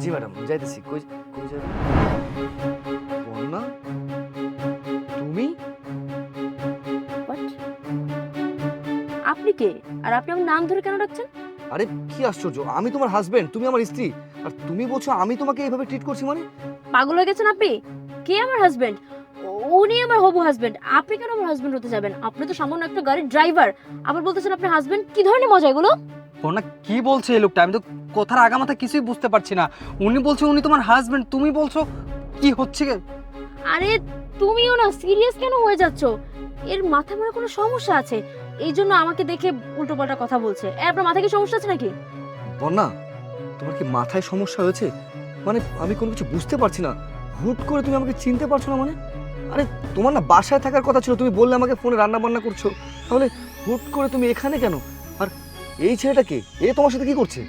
জি madam যাইতেছি কই কই যাবে বন্যা তুমি What? আপনি কে? আর আপনি আমার নাম ধরে কেন ডাকছেন? আরে কি আশ্চর্য আমি তোমার হাজবেন্ড তুমি আমার স্ত্রী। আর তুমি বলছো আমি তোমাকে এইভাবে ট্রিট করছি মানে? পাগল হয়ে গেছেন আপনি? কে আমার হাজবেন্ড উনি আমার হবু হাজবেন্ড আপনি কেন আমার হাজবেন্ড হতে যাবেন? আপনি তো সামান্য একটা গাড়ির ড্রাইভার আবার বলতেছেন আপনি হাজবেন্ড কি ধরনের মজা এগুলো? বন্যা কি বলছে এই লোকটা? আমি তো কথার আগামাথা কিছুই বুঝতে পারছি না। উনি বলছে উনি তোমার হাজবেন্ড তুমি বলছো কি হচ্ছে? গে? আরে তুমিও না সিরিয়াস কেন হয়ে যাচ্ছ? এর মাথা মনে কোনো সমস্যা আছে? এই জন্য আমাকে দেখে উল্টোপাল্টা কথা বলছে। এ, আপনার মাথায় কি সমস্যা আছে নাকি? বন্যা তোমার কি মাথায় সমস্যা হয়েছে? মানে আমি কোনো কিছু বুঝতে পারছি না। হুট করে তুমি আমাকে চিনতে পারছ না মানে? আরে তোমার না বাসায় থাকার কথা ছিল। তুমি বললে আমাকে ফোনে রান্না বান্না করছ। তাহলে হুট করে তুমি এখানে কেন? এই ছেলেটা কে? এ তোমার সাথে কি করছে?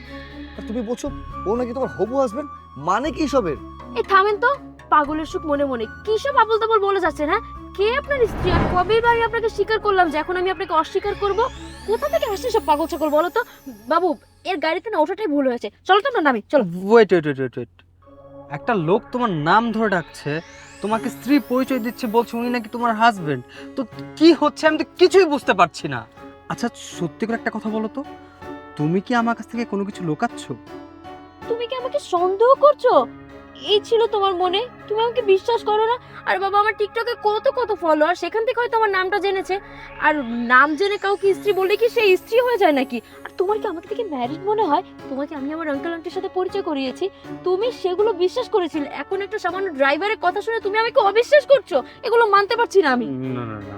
আর তুমি বলছো ও নাকি তোমার হবু হাজবেন্ড মানে কি সবের এ থামেন তো। পাগলের সুখ মনে মনে। কি সব আবল তাবল বলে যাচ্ছেন হ্যাঁ কে আপনার স্ত্রী আর কবে আমি আপনাকে স্বীকার করলাম যে এখন আমি আপনাকে অস্বীকার করব? কোথা থেকে আসছে সব পাগল ছাগল বলো তো? বাবু এর গাড়িতে না ওঠাটাই ভুল হয়েছে। চলো তো আমরা নামি চলো। Wait wait wait wait wait একটা লোক তোমার নাম ধরে ডাকছে তোমাকে স্ত্রী পরিচয় দিচ্ছে বলছে উনি নাকি তোমার হাজবেন্ড তো কি হচ্ছে আমি তো কিছুই বুঝতে পারছি না। আচ্ছা সত্যি করে একটা কথা বলো তো। তুমি কি আমার কাছ থেকে কোনো কিছু লুকাচ্ছ? তুমি কি আমাকে সন্দেহ করছ? এই ছিল তোমার মনে। তুমি আমাকে বিশ্বাস করো না। আর বাবা, আমার টিকটকে কত কত ফলোয়ার সেখান থেকে হয়তো আমার নামটা জেনেছে। আর নাম জেনে কাউকে স্ত্রী বলে কি সেই স্ত্রী হয়ে যায় নাকি? তোমার কি আমাকে থেকে ম্যারিড মনে হয়? তোমাকে আমি আমার আঙ্কেল আন্টির সাথে পরিচয় করিয়েছি। তুমি সেগুলো বিশ্বাস করেছিলে। এখন একটা সামান্য ড্রাইভারের কথা শুনে তুমি আমাকে অবিশ্বাস করছ। এগুলো মানতে পারছি না আমি। না না না।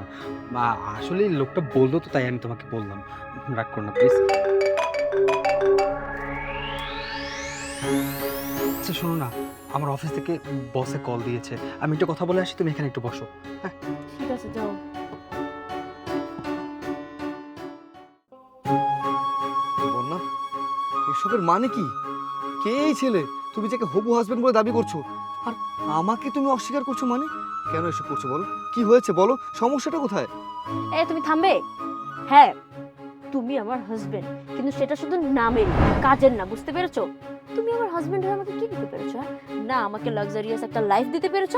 মা, আসলে লোকটা বলল তো তাই আমি তোমাকে বললাম। রাগ করো না প্লিজ আচ্ছা শোনো না। আমার অফিস থেকে বসে কল দিয়েছে। আমি একটু কথা বলে আসি তুমি এখানে একটু বসো। হ্যাঁ? ঠিক আছে যাও। এসবের মানে কি? কে এই ছেলে? তুমি যাকে হবু হাজবেন্ড বলে দাবি করছ। আর আমাকে তুমি অস্বীকার করছ মানে? কেন এসব করছ বলো? কি হয়েছে বলো? সমস্যাটা কোথায়? এ, তুমি থামবে? হ্যাঁ তুমি আমার হাজবেন্ড কিন্তু সেটা শুধু নামের কাজের না, বুঝতে পেরেছ? তুমি আমার হাজবেন্ড হয়ে আমাকে কি দিতে পেরেছ হ্যাঁ? না আমাকে লাক্সারিয়াস একটা লাইফ দিতে পেরেছ,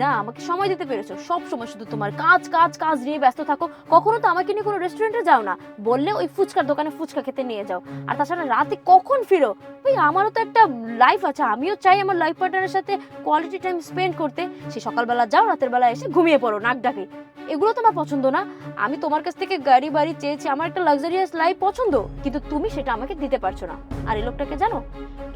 না আমাকে সময় দিতে পেরেছ। সব সময় শুধু তোমার কাজ কাজ কাজ নিয়ে ব্যস্ত থাকো। কখনো তো আমাকে নিয়ে কোনো রেস্টুরেন্টে যাও না। বললে ওই ফুচকার দোকানে ফুচকা খেতে নিয়ে যাও। আর তাছাড়া রাতে কখন ফিরো? ওই আমারও তো একটা লাইফ আছে। আমিও চাই আমার লাইফ পার্টনারের সাথে কোয়ালিটি টাইম স্পেন্ড করতে। সে সকালবেলা যাও, রাতের বেলা এসে ঘুমিয়ে পড়ো, নাক ডাকে এগুলো তোমার পছন্দ না। আমি তোমার কাছ থেকে গাড়ি বাড়ি চেয়েছি, আমার একটা লাক্সারিয়াস লাইফ পছন্দ, কিন্তু তুমি সেটা আমাকে দিতে পারছ না। আর এই লোকটাকে জানো,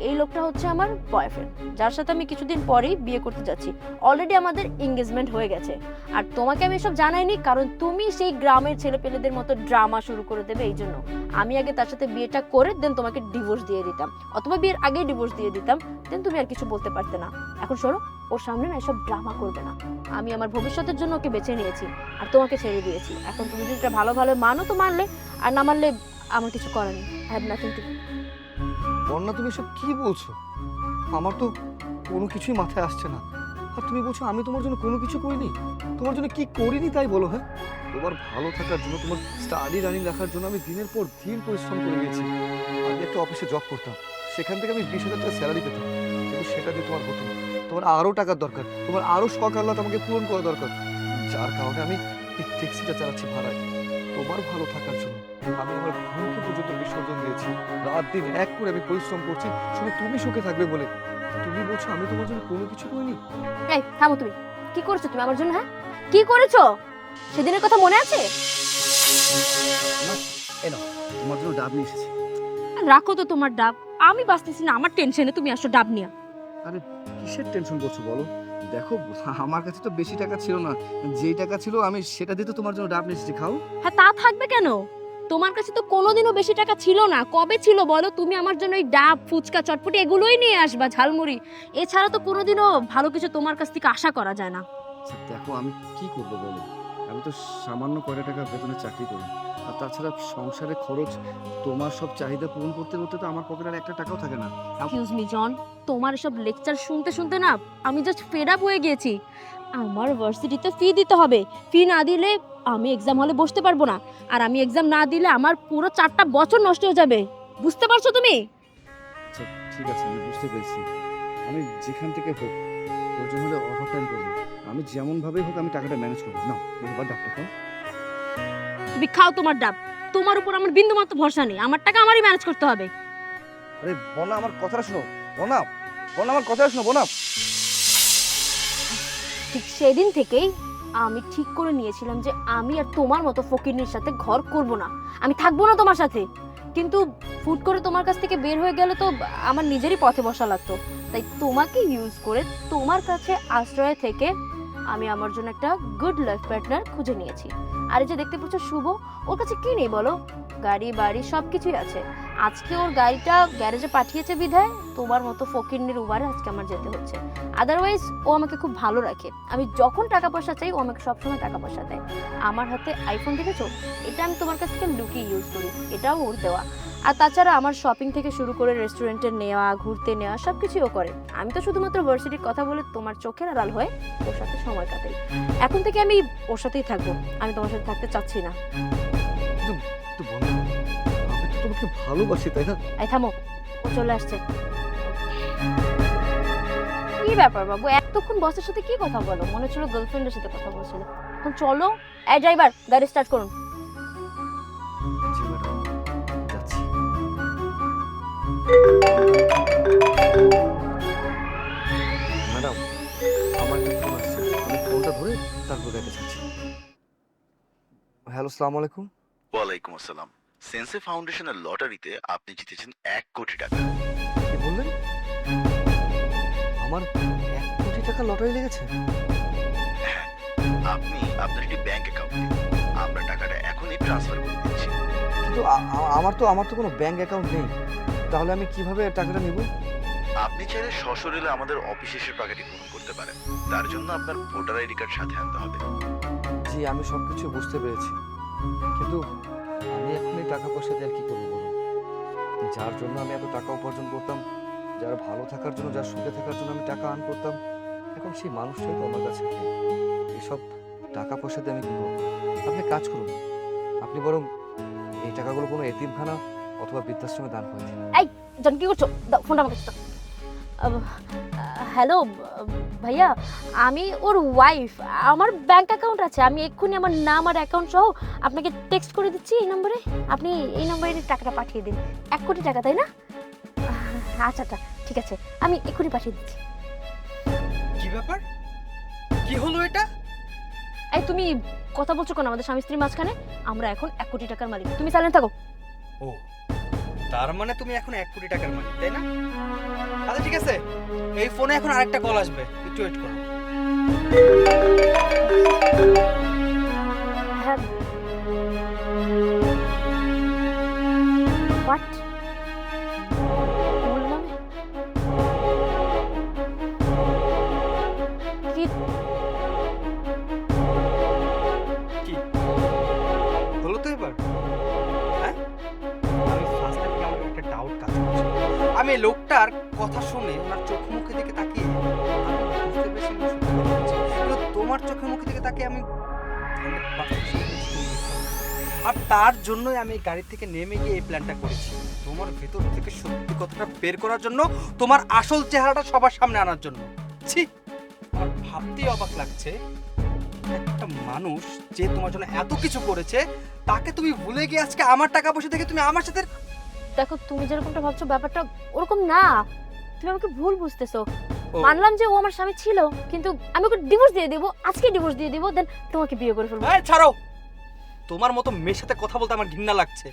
এই লোকটা হচ্ছে আমার বয়ফ্রেন্ড যার সাথে আমি কিছুদিন পরেই বিয়ে করতে যাচ্ছি। অলরেডি আমাদের এঙ্গেজমেন্ট হয়ে গেছে। আর তোমাকে আমি এসব জানাইনি, কারণ তুমি সেই গ্রামের ছেলেপেলেদের মতো ড্রামা শুরু করে দেবে এই জন্য। আমি আগে তার সাথে বিয়েটা করে দেন তোমাকে ডিভোর্স দিয়ে দিতাম। অথবা বিয়ের আগেই ডিভোর্স দিয়ে দিতাম দেন তুমি আর কিছু বলতে পারতে না। এখন শোনো ওর সামনে না এসব ড্রামা করবে না। আমি আমার ভবিষ্যতের জন্য ওকে বেছে নিয়েছি আর তোমাকে ছেড়ে দিয়েছি। এখন তুমি যদি এটা ভালো ভালো মানো তো মানলে, আর না মানলে আমার কিছু করার নেই। হ্যাভ নাথিং টু বন্যা তুমি সব কি বলছো? আমার তো কোনো কিছুই মাথায় আসছে না। আর তুমি বলছো আমি তোমার জন্য কোনো কিছু করিনি? তোমার জন্য কি করিনি তাই বলো হ্যাঁ? তোমার ভালো থাকার জন্য, তোমার স্টাডি রানিং রাখার জন্য আমি দিনের পর দিন পরিশ্রম করে গেছি আমি একটা অফিসে জব করতাম। সেখান থেকে আমি বিশ হাজার টাকা স্যালারি পেতাম। কিন্তু সেটা দিয়ে তোমার হতো তোমার আরও টাকার দরকার। তোমার আরও শখ আল্লাহ তোমাকে পূরণ করা দরকার। যার কারণে আমি এই ট্যাক্সিটা চালাচ্ছি ভাড়ায়। তোমার ভালো থাকার জন্য আমি আমার ঘুমকে পর্যন্ত বিসর্জন দিয়েছি। রাত দিন এক করে আমি পরিশ্রম করছি। শুধু তুমি সুখে থাকবে বলে। তুমি বলছো আমি তোমার জন্য কোনো কিছু করিনি? এই থামো তুমি। কি করেছ তুমি আমার জন্য হ্যাঁ? কি করেছ? সেদিনের কথা মনে আছে? এনো তোমার জন্য ডাব নিয়ে এসেছি। রাখো তো তোমার ডাব। আমি বাঁচতেছি না আমার টেনশনে তুমি আসো ডাব নিয়ে। কিসের টেনশন করছ বলো? দেখো আমার কাছে তো বেশি টাকা ছিল না। যেই টাকা ছিল আমি সেটা দিয়ে তো তোমার জন্য ডাব নিয়ে এসেছি খাও। হ্যাঁ তা থাকবে কেন? তোমার কাছে তো কোনোদিনও বেশি টাকা ছিল না। কবে ছিল বলো? তুমি আমার জন্য এই ডাব ফুচকা চটপটি এগুলোই নিয়ে আসবা ঝালমুড়ি। এছাড়া তো কোনোদিনও ভালো কিছু তোমার কাছ থেকে আশা করা যায় না। আচ্ছা, দেখো আমি কি করব বলো? আমি তো সামান্য কয়টা টাকা বেতনে চাকরি করি। আর তাছাড়া সংসারে খরচ তোমার সব চাহিদা পূরণ করতে করতে তো আমার পকেটে আর একটা টাকাও থাকে না। এক্সকিউজ মি জন তোমার এসব লেকচার শুনতে শুনতে না আমি জাস্ট ফেড আপ হয়ে গিয়েছি আমার ভার্সিটিতে ফি দিতে হবে। ফি না দিলে আমি এক্সাম হলে বসতে পারব না। আর আমি এক্সাম না দিলে আমার পুরো চারটা বছর নষ্ট হয়ে যাবে। বুঝতে পারছ তুমি? আচ্ছা ঠিক আছে আমি বুঝতে পেরেছি। আমি যেখান থেকে হোক জন্য হলে ওভার টাইম করব। আমি যেমনভাবেই হোক আমি টাকাটা ম্যানেজ করব। না এবার ডাক্তার তুমি খাও তোমার ডাব। তোমার উপর আমার বিন্দু মাত্র ভরসা নেই। আমার টাকা আমারই ম্যানেজ করতে হবে। আরে বনা আমার কথাটা শোনো। বনা বনা আমার কথাটা শোনো বনা। ঠিক সেদিন থেকেই আমি ঠিক করে নিয়েছিলাম যে আমি আর তোমার মতো ফকিরনির সাথে ঘর করব না। আমি থাকব না তোমার সাথে। কিন্তু ফুট করে তোমার কাছ থেকে বের হয়ে গেলে তো আমার নিজেরই পথে বসা লাগতো। তাই তোমাকে ইউজ করে তোমার কাছে আশ্রয় থেকে আমি আমার জন্য একটা গুড লাইফ পার্টনার খুঁজে নিয়েছি। আর এই যে দেখতে পাচ্ছ শুভ, ওর কাছে কি নেই বলো? গাড়ি, বাড়ি সব কিছুই আছে। আজকে ওর গাড়িটা গ্যারেজে পাঠিয়েছে বিধায়, তোমার মতো ফকিরনির উবারে আজকে আমার যেতে হচ্ছে। আদারওয়াইজ ও আমাকে খুব ভালো রাখে। আমি যখন টাকা পয়সা চাই, ও আমাকে সবসময় টাকা পয়সা দেয়। আমার হাতে আইফোন দেখেছ? এটা আমি তোমার কাছ থেকে লুকিয়ে ইউজ করি। এটাও ওর দেওয়া। আর তাছাড়া আমার শপিং থেকে শুরু করে রেস্টুরেন্টে নেওয়া ঘুরতে নেওয়া সব কিছুই ও করে। আমি তো শুধুমাত্র ভার্সিটির কথা বলে তোমার চোখের আড়াল হয়ে ওর সাথে সময় কাটাই। এখন থেকে আমি ওর সাথেই থাকব। আমি তোমার সাথে থাকতে চাচ্ছি না। তোমাকে ভালোবাসি তাই না? এই থামো ও চলে আসছে। কি ব্যাপার বাবু এতক্ষণ বসের সাথে কি কথা বলো? মনে ছিল গার্লফ্রেন্ডের সাথে কথা বলছিল। এখন চলো এই ড্রাইভার গাড়ি স্টার্ট করুন। ম্যাডাম আমার একটা ফোন আসছে। আমি ফোনটা ধরে তারপর গাড়িতে যাচ্ছি। হ্যালো সালাম আলাইকুম। ওয়ালাইকুম আসসালাম। সেন্সে ফাউন্ডেশনের লটারিতে আপনি জিতেছেন এক কোটি টাকা। কি বললেন? আমার এক কোটি টাকা লটারি লেগেছে? আপনি আপনার একটি ব্যাংক অ্যাকাউন্ট আমরা টাকাটা এখনই ট্রান্সফার করে দিচ্ছি। কিন্তু আমার তো আমার তো কোনো ব্যাংক অ্যাকাউন্ট নেই। তাহলে আমি কীভাবে টাকাটা নিব? আপনি চাইলে সশরীরে আমাদের অফিসে এসে টাকাটি গ্রহণ করতে পারেন। তার জন্য আপনার ভোটার আইডি কার্ড সাথে আনতে হবে। জি আমি সব কিছু বুঝতে পেরেছি। কিন্তু আমি এখন এই টাকা পয়সা দিয়ে আর কি করব বলুন? যার জন্য আমি এত টাকা উপার্জন করতাম যার ভালো থাকার জন্য যার সুখে থাকার জন্য আমি টাকা আর্ন করতাম এখন সেই মানুষটাই তো আমার কাছে নেই। এসব টাকা পয়সা দিয়ে আমি কি করব? আপনি কাজ করুন। আপনি বরং এই টাকাগুলো কোনো এতিমখানা অথবা বৃদ্ধাশ্রমে দান করে দিন জন কি করছ? দাও ফোনটা আমাকে দাও। আহ, হ্যালো ভাইয়া আমি ওর ওয়াইফ আমার ব্যাংক অ্যাকাউন্ট আছে আমি এক্ষুনি আমার নাম আর অ্যাকাউন্ট সহ আপনাকে টেক্সট করে দিচ্ছি এই নম্বরে আপনি এই নম্বরে টাকাটা পাঠিয়ে দিন। এক কোটি টাকা তাই না? আচ্ছা আচ্ছা ঠিক আছে আমি এক্ষুনি পাঠিয়ে দিচ্ছি। কি ব্যাপার? কি হলো এটা? এই তুমি কথা বলছো কেন? আমাদের স্বামী স্ত্রীর মাঝখানে? আমরা এখন এক কোটি টাকার মালিক। তুমি সাইলেন্ট থাকো। ও তার মানে তুমি এখন এক কোটি টাকার মালিক, তাই না? আচ্ছা ঠিক আছে। এই ফোনে এখন আরেকটা কল আসবে, একটু ওয়েট করো। হ্যাঁ। লোকটার কথা শুনে ওনার চোখ মুখে দিকে তাকিয়ে তোমার চোখে মুখে দিকে তাকিয়ে আমি 100% বুঝতে পেরেছি। আর তার জন্যই আমি গাড়ি থেকে নেমে গিয়ে এই প্ল্যানটা করেছি। তোমার ভেতর থেকে সত্যি কথাটা বের করার জন্য, তোমার আসল চেহারাটা সবার সামনে আনার জন্য। ছি! আমার ভাবতেই অবাক লাগছে, একটা মানুষ যে তোমার জন্য এত কিছু করেছে, তাকে তুমি ভুলে গিয়ে আজকে আমার টাকা পয়সা থেকে তুমি আমার সাথে দেখো তুমি যেরকমটা ভাবছ ব্যাপারটা ওরকম না। তুমি আমাকে ভুল বুঝতেছো। মানলাম যে ও আমার স্বামী ছিল কিন্তু আমি ওকে ডিভোর্স দিয়ে দেবো আজকে ডিভোর্স দিয়ে দেবো দেন তোমাকে বিয়ে করে ফেলব। এই ছাড়ো! তোমার মতো মেয়ের সাথে কথা বলতে আমার ঘৃণা লাগছে।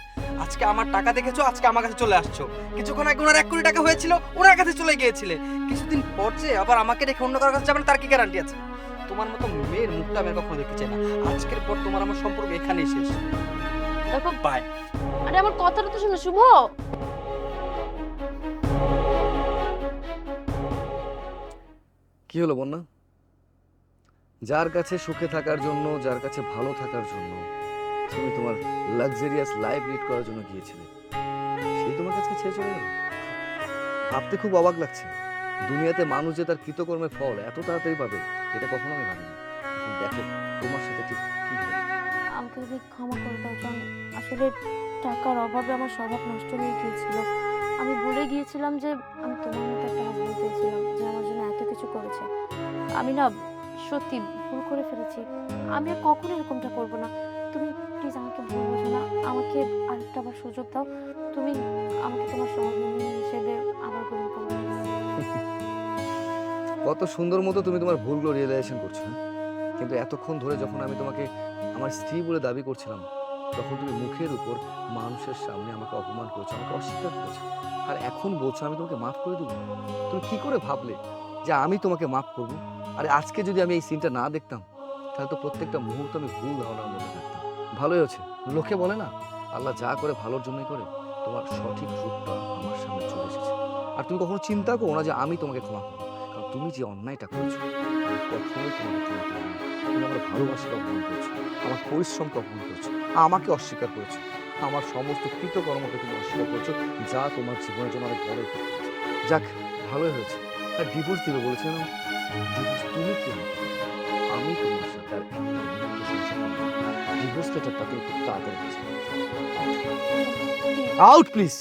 আজকে আমার টাকা দেখেছ আজকে আমার কাছে চলে আসছো। কিছুক্ষণ আগে ওনার এক কোটি টাকা হয়েছিল ওনার কাছে চলে গিয়েছিলে। কিছুদিন পর যে আবার আমাকে রেখে অন্য কারোর কাছে যাবেন তার কি গ্যারান্টি আছে? তোমার মতো মেয়ের মুখটা আমি কখনো দেখতে চাই না। আজকের পর তোমার আমার সম্পর্ক এখানেই শেষ। দেখো বাই আরে আমার কথাটা তো শোনো শুভ। কি হলো বন্যা? যার কাছে সুখে থাকার জন্য যার কাছে ভালো থাকার জন্য তুমি তোমার লাক্সারিয়াস লাইফ লিড করার জন্য গিয়েছিলে সেই তোমার কাছে ছেড়ে চলে গেল ভাবতে খুব অবাক লাগছে। দুনিয়াতে মানুষ যে তার কৃতকর্মের ফল এত তাড়াতাড়ি পাবে এটা কখনো আমি ভাবিনি। দেখো তোমার সাথে ঠিক কি হলো? আমাকে ক্ষমা করে দাও আসলে টাকার অভাবে আমার স্বভাব নষ্ট হয়ে গিয়েছিল। আমি ভুলে গিয়েছিলাম যে আমি তোমার মতো একটা হাজবেন্ড পেয়েছিলাম যে আমার জন্য এত কিছু করেছে। আমি না সত্যি ভুল করে ফেলেছি। আমি আর কখনো এরকমটা করব না। তুমি প্লিজ আমাকে ভুল বোঝো না। আমাকে আরেকটা আবার সুযোগ দাও। তুমি আমাকে তোমার সহধর্মিণী হিসেবে আবার গ্রহণ করো। কত সুন্দর মতো তুমি তোমার ভুলগুলো রিয়েলাইজেশন করছ হ্যাঁ? কিন্তু এতক্ষণ ধরে যখন আমি তোমাকে আমার স্ত্রী বলে দাবি করছিলাম তখন তুমি মুখের উপর মানুষের সামনে আমাকে অপমান করেছ, আমাকে অস্বীকার করেছ। আর এখন বলছো, আমি তোমাকে মাফ করে দেবো। তুমি কি করে ভাবলে যে আমি তোমাকে মাফ করব? আরে আজকে যদি আমি এই সিনটা না দেখতাম, তাহলে তো প্রত্যেকটা মুহূর্ত আমি ভুল ধারণার মধ্যে থাকতাম। ভালোই হচ্ছে লোকে বলে না, আল্লাহ যা করে ভালোর জন্যই করে, তোমার সঠিক রূপটা আমার সামনে চলে এসেছে। আর তুমি কখনো চিন্তা করো না যে আমি তোমাকে ক্ষমা করব, কারণ তুমি যে অন্যায়টা করেছ কখনোই ক্ষমা করব তুমি আমার ভালোবাসাকে অপমান করেছ আমার পরিশ্রমকে অপমান করেছ আমাকে অস্বীকার করেছ আমার সমস্ত কৃতকর্মকে তুমি অস্বীকার করছ যা তোমার জীবনের জন্য অনেক বড়। যাক ভালোই হয়েছে আর ডিভোর্স দিবে বলেছে না তুমি কি আমি তোমার সাথে ডিভোর্স তুমি খুব তাড়াতাড়ি আউট প্লিজ